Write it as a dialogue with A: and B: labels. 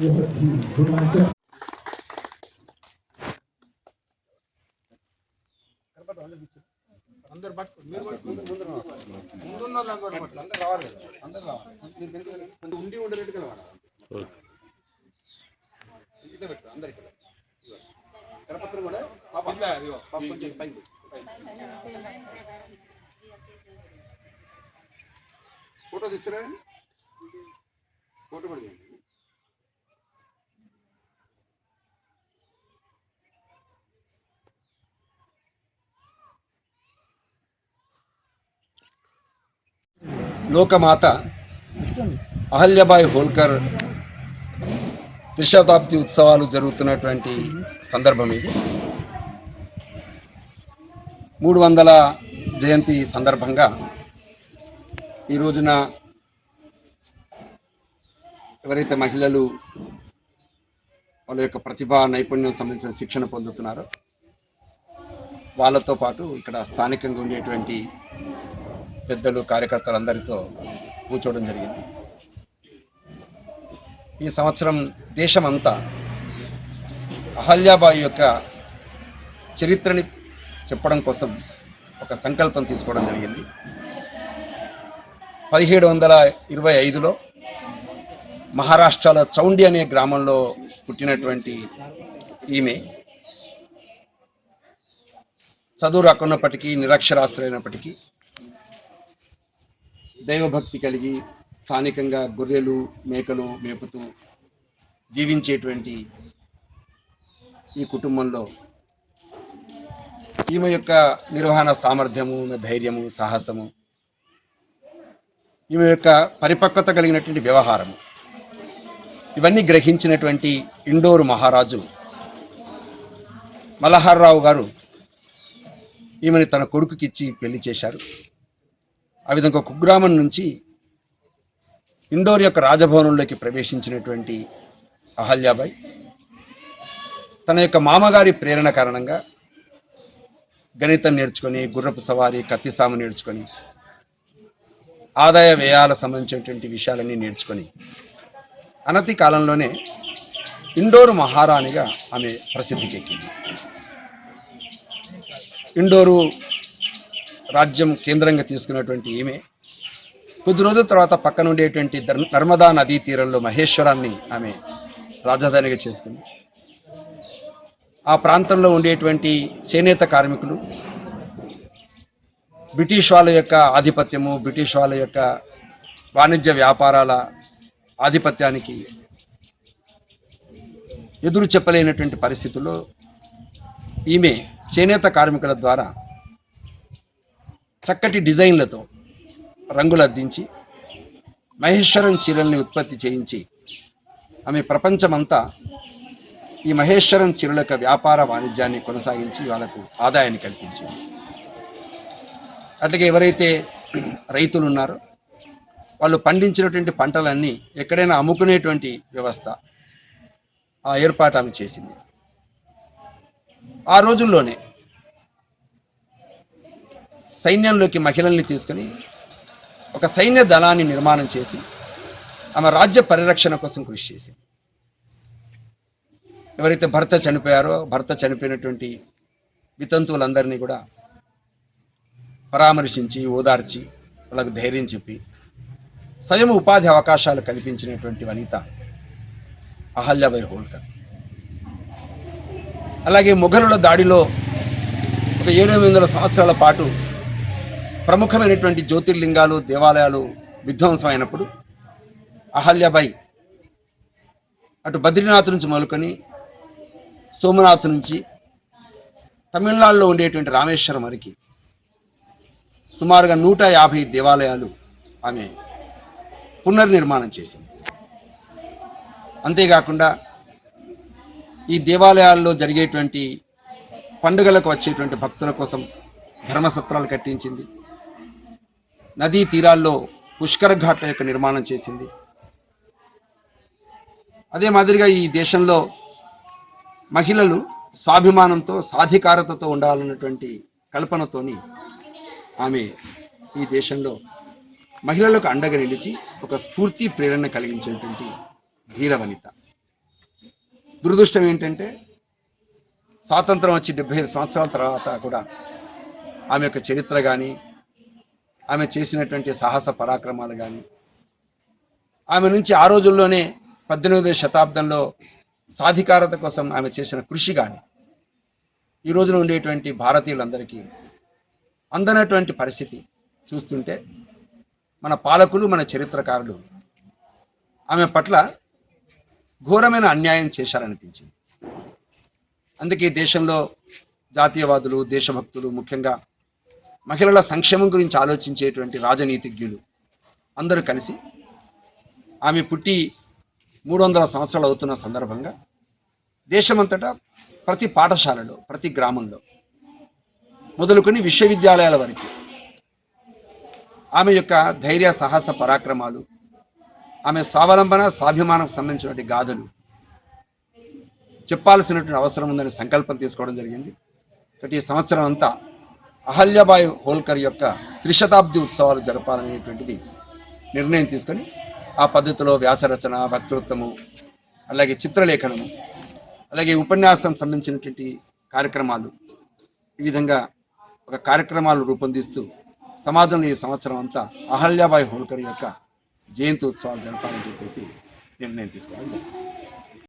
A: యువతి హిమాచల్
B: అందరు పట్టు మీరు పట్టు ముందున్న వాళ్ళు అందరూ పట్టు అందరు రావాలి కదా అందరు రావాలి మీరు వెనక వెళ్ళండి. కొంచెం ఉండి ఉండేట్టుగా వాడాలి ఇట్లా పెట్టు అందరు ఇక్కడ కరపత్రం కూడా పాప ఇదిగో, పాప కొంచెం పైకి పెట్టు. ఫోటో తీస్తురా ఫోటో కూడా తీయండి లోకమాత అహల్యబాయి హోల్కర్ త్రిశతాబ్ది ఉత్సవాలు జరుగుతున్నటువంటి సందర్భం ఇది మూడు వందల జయంతి సందర్భంగా ఈ రోజున ఎవరైతే మహిళలు వాళ్ళ యొక్క ప్రతిభా నైపుణ్యం సంబంధించిన శిక్షణ పొందుతున్నారో వాళ్ళతో పాటు ఇక్కడ స్థానికంగా ఉండేటువంటి పెద్దలు కార్యకర్తలందరితో కూర్చోవడం జరిగింది. ఈ సంవత్సరం దేశమంతా అహల్యాబాయి యొక్క చరిత్రని చెప్పడం కోసం ఒక సంకల్పం తీసుకోవడం జరిగింది. పదిహేడు వందల ఇరవై ఐదులో మహారాష్ట్రలో చౌండి అనే గ్రామంలో పుట్టినటువంటి ఈమె చదువు రాకున్నప్పటికీ నిరక్షరాస్తులైనప్పటికీ దైవభక్తి కలిగి స్థానికంగా గొర్రెలు మేకలు మేపుతూ జీవించేటువంటి ఈ కుటుంబంలో ఈమె యొక్క నిర్వహణ సామర్థ్యము ధైర్యము సాహసము ఈమె యొక్క పరిపక్వత కలిగినటువంటి వ్యవహారము. ఇవన్నీ గ్రహించినటువంటి ఇండోరు మహారాజు మలహార్రావు గారు ఈమెని తన కొడుకుకిచ్చి పెళ్ళి చేశారు. ఆ విధంగా కుగ్రామం నుంచి ఇండోర్ యొక్క రాజభవనంలోకి ప్రవేశించినటువంటి అహల్యాబాయ్ తన యొక్క మామగారి ప్రేరణ కారణంగా గణితం నేర్చుకొని గుర్రపు సవారీ కత్తిసాము నేర్చుకొని ఆదాయ వ్యయాల సంబంధించినటువంటి విషయాలన్నీ నేర్చుకొని అనతి కాలంలోనే ఇండోరు మహారాణిగా ఆమె ప్రసిద్ధికెక్కింది. ఇండోరు రాజ్యం కేంద్రంగా తీసుకున్నటువంటి ఈమె. కొద్ది రోజుల తర్వాత పక్కన ఉండేటువంటి నర్మదా నదీ తీరంలో మహేశ్వరాన్ని ఆమె రాజధానిగా చేసుకుంది. ఆ ప్రాంతంలో ఉండేటువంటి చేనేత కార్మికులు బ్రిటిష్ వాళ్ళ యొక్క ఆధిపత్యము బ్రిటిష్ వాళ్ళ యొక్క వాణిజ్య వ్యాపారాల ఆధిపత్యానికి ఎదురు చెప్పలేనటువంటి పరిస్థితుల్లో ఈమె చేనేత కార్మికుల ద్వారా చక్కటి డిజైన్లతో రంగులు అద్దించి మహేశ్వరం చీరల్ని ఉత్పత్తి చేయించి ఆమె ప్రపంచమంతా ఈ మహేశ్వరం చీరల యొక్క వ్యాపార వాణిజ్యాన్ని కొనసాగించి వాళ్ళకు ఆదాయాన్ని కల్పించింది. అట్లాగే ఎవరైతే రైతులు ఉన్నారో వాళ్ళు పండించినటువంటి పంటలన్నీ ఎక్కడైనా అమ్ముకునేటువంటి వ్యవస్థ ఆ ఏర్పాటు ఆమె చేసింది. ఆ రోజుల్లోనే సైన్యంలోకి మహిళల్ని తీసుకొని ఒక సైన్య దళాన్ని నిర్మాణం చేసి ఆమె రాజ్య పరిరక్షణ కోసం కృషి చేసింది. ఎవరైతే భర్త చనిపోయారో భర్త చనిపోయినటువంటి వితంతువులందరినీ కూడా పరామర్శించి ఓదార్చి వాళ్ళకు ధైర్యం చెప్పి స్వయం ఉపాధి అవకాశాలు కల్పించినటువంటి వనిత అహల్యాబాయి హోల్కర్. అలాగే మొఘలుల దాడిలో ఒక ఏడు వందల సంవత్సరాల పాటు ప్రముఖమైనటువంటి జ్యోతిర్లింగాలు దేవాలయాలు విధ్వంసం అయినప్పుడు అహల్యాబాయి అటు బద్రీనాథ్ నుంచి మొదలుకొని సోమనాథ్ నుంచి తమిళనాడులో ఉండేటువంటి రామేశ్వరం వరకు సుమారుగా నూట యాభై దేవాలయాలు ఆమె పునర్నిర్మాణం చేసింది. అంతేకాకుండా ఈ దేవాలయాల్లో జరిగేటువంటి పండుగలకు వచ్చేటువంటి భక్తుల కోసం ధర్మసత్రాలు కట్టించింది. నదీ తీరాల్లో పుష్కర ఘాట్ల యొక్క నిర్మాణం చేసింది. అదే మాదిరిగా ఈ దేశంలో మహిళలు స్వాభిమానంతో సాధికారతతో ఉండాలన్నటువంటి కల్పనతోని ఆమె ఈ దేశంలో మహిళలకు అండగా నిలిచి ఒక స్ఫూర్తి ప్రేరణ కలిగించినటువంటి ధీర వనిత దురదృష్టం ఏంటంటే స్వాతంత్రం వచ్చి డెబ్బై ఐదు సంవత్సరాల తర్వాత కూడా ఆమె యొక్క చరిత్ర కానీ ఆమె చేసినటువంటి సాహస పరాక్రమాలు కానీ ఆమె నుంచి ఆ రోజుల్లోనే పద్దెనిమిదవ శతాబ్దంలో సాధికారత కోసం ఆమె చేసిన కృషి కానీ ఈ రోజున ఉండేటువంటి భారతీయులందరికీ అందనటువంటి పరిస్థితి చూస్తుంటే మన పాలకులు మన చరిత్రకారులు ఆమె పట్ల ఘోరమైన అన్యాయం చేశారనిపించింది. అందుకే దేశంలో జాతీయవాదులు దేశభక్తులు ముఖ్యంగా మహిళల సంక్షేమం గురించి ఆలోచించేటువంటి రాజనీతిజ్ఞులు అందరూ కలిసి ఆమె పుట్టి మూడు వందల సంవత్సరాలు అవుతున్న సందర్భంగా దేశమంతటా ప్రతి పాఠశాలలో ప్రతి గ్రామంలో మొదలుకొని విశ్వవిద్యాలయాల వరకు ఆమె యొక్క ధైర్య సాహస పరాక్రమాలు ఆమె స్వావలంబన స్వాభిమానం సంబంధించినటువంటి గాథలు చెప్పాల్సినటువంటి అవసరం ఉందని సంకల్పం తీసుకోవడం జరిగింది. కాబట్టి ఈ సంవత్సరం అంతా అహల్యాబాయ్ హోల్కర్ యొక్క త్రిశతాబ్ది ఉత్సవాలు జరపాలనేటువంటిది నిర్ణయం తీసుకొని ఆ పద్ధతిలో వ్యాసరచన వక్తృత్వము అలాగే చిత్రలేఖనము అలాగే ఉపన్యాసం సంబంధించినటువంటి కార్యక్రమాలు ఈ విధంగా ఒక కార్యక్రమాలు రూపొందిస్తూ సమాజంలో ఈ సంవత్సరం అంతా అహల్యాబాయ్ హోల్కర్ యొక్క జయంతి ఉత్సవాలు జరపాలని చెప్పేసి నిర్ణయం తీసుకోవడం జరిగింది.